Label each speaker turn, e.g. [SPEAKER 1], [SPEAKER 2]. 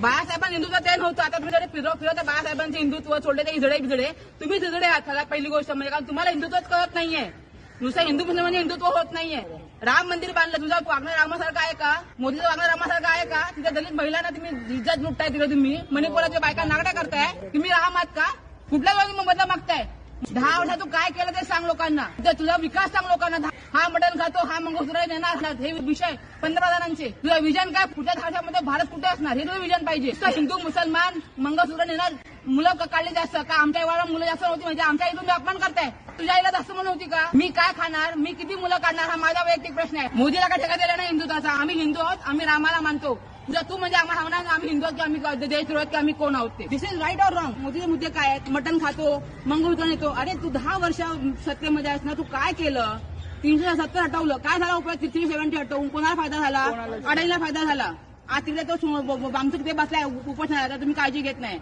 [SPEAKER 1] बाळासाहेबांना हिंदुत्व ते नव्हतं. आता तुम्ही जरी फिरव फिरवता बाळासाहेबांचे हिंदुत्व सोडले ते इजडे बिजडे तुम्ही तिजडे आहात सगळ्यात पहिली गोष्ट म्हणजे कारण तुम्हाला हिंदुत्वच कळत नाहीये. नुसतं हिंदू मुस्लिम म्हणजे हिंदुत्व होत नाहीये. राम मंदिर बांधलं तुझं वागणं रामासारखं आहे का? मोदीचं वागणं रामासारखं आहे का? तिथे दलित महिलांना तुम्ही इज्जत लुटताय तिथे तुम्ही मणिपुराच्या बायका नागड्या करताय. तुम्ही राम आहात का? कुठल्या जागी मागताय? दहा वर्षात तू काय केलं ते सांग लोकांना. तुझा विकास सांग लोकांना. हा मटण खातो हा मंगळसूत्र नेणार हे विषय पंतप्रधानांचे. तुझं विजन काय? पुढच्या दहा वर्षामध्ये भारत कुठे असणार? हे तुझं विजन पाहिजे. हिंदू मुसलमान मंगळसूत्र नेणार. मुलं काढले जास्त का? आमच्या एवढा मुलं जास्त नव्हती म्हणजे आमच्या आई तुम्ही अपमान करताय. तुझ्या आईला जास्त म्हणून होती का? मी काय खाणार? मी किती मुलं काढणार? हा माझा वैयक्तिक प्रश्न आहे. मोदीला काय ठेका दिला नाही? हिंदुत्वाचा आम्ही हिंदू आहोत आम्ही रामाला मानतो. जर तू म्हणजे आम्हाला म्हणणार ना, आम्ही हिंदू आहोत की आम्ही देशद्रोह की आम्ही कोण आहोत ते. This is right or wrong मोदीचे मुद्दे काय आहेत? मटण खातो मंगळसूत्र नेतो. अरे तू दहा वर्ष सत्तेमध्ये ना तू काय केलं? तीनशे सत्तर हटवलं. काय झाला उपयोग थ्री सेव्हन्टी हटवून. कोणाला फायदा झाला? अडाईला फायदा झाला. आज तिकडे तो आमचं तिथे बसलाय उपोषणाला. तुम्ही काळजी घेत नाही.